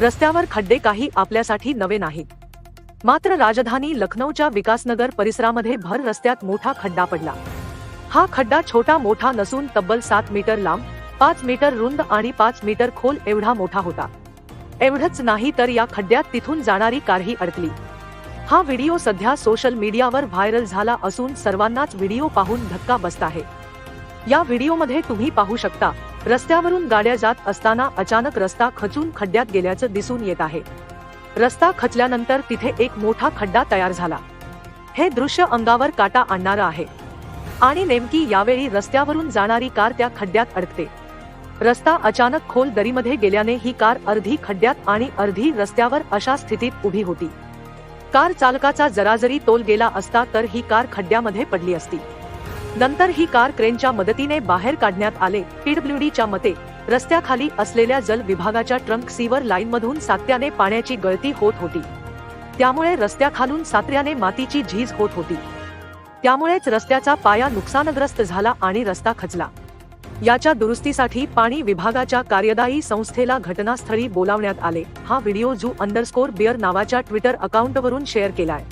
रस्त्यावर खड्डे काही आपल्यासाठी नवे नाहीत मात्र राजधानी लखनौच्या विकासनगर परिसरामध्ये भर रस्त्यात मोठा खड्डा पडला. हा खड्डा छोटा मोठा नसून तब्बल सात मीटर लांब पाच मीटर रुंद आणि पाच मीटर खोल एवढा मोठा होता. एवढंच नाही तर या खड्ड्यात तिथून जाणारी कारही अडकली. हा व्हिडिओ सध्या सोशल मीडियावर व्हायरल झाला असून सर्वांनाच व्हिडिओ पाहून धक्का बसत आहे. या व्हिडिओमध्ये तुम्ही पाहू शकता रस्त्यावरून गाड्या जात असताना अचानक रस्ता खचून खड्ड्यात गेल्याचं दिसून येत आहे. रस्ता खचल्यानंतर तिथे एक मोठा खड्डा तयार झाला. हे दृश्य अंगावर काटा आणणारं आहे. आणि नेमकी यावेळी रस्त्यावरून जाणारी कार त्या खड्ड्यात अडकते. रस्ता अचानक खोल दरीमध्ये गेल्याने ही कार अर्धी खड्ड्यात आणि अर्धी रस्त्यावर अशा स्थितीत उभी होती. कार चालकाचा जरा जरी तोल गेला असता तर ही कार खड्ड्यामध्ये पडली असती. नंतर ही कार क्रेनच्या मदतीने बाहेर काढण्यात आले. पीडब्ल्यूडीच्या मते रस्त्याखाली असलेल्या जल विभागाच्या ट्रंक सीवर लाईनमधून सात्याने पाण्याची गळती होत होती. त्यामुळे रस्त्याखालून सात्र्याने मातीची झीज होत होती. त्यामुळेच रस्त्याचा पाया नुकसानग्रस्त झाला आणि रस्ता खचला. याच्या दुरुस्तीसाठी पाणी विभागाच्या कार्यदायी संस्थेला घटनास्थळी बोलावण्यात आले. हा व्हिडिओ झू अंडरस्कोर बिअर नावाच्या ट्विटर अकाउंटवरून शेअर केलाय.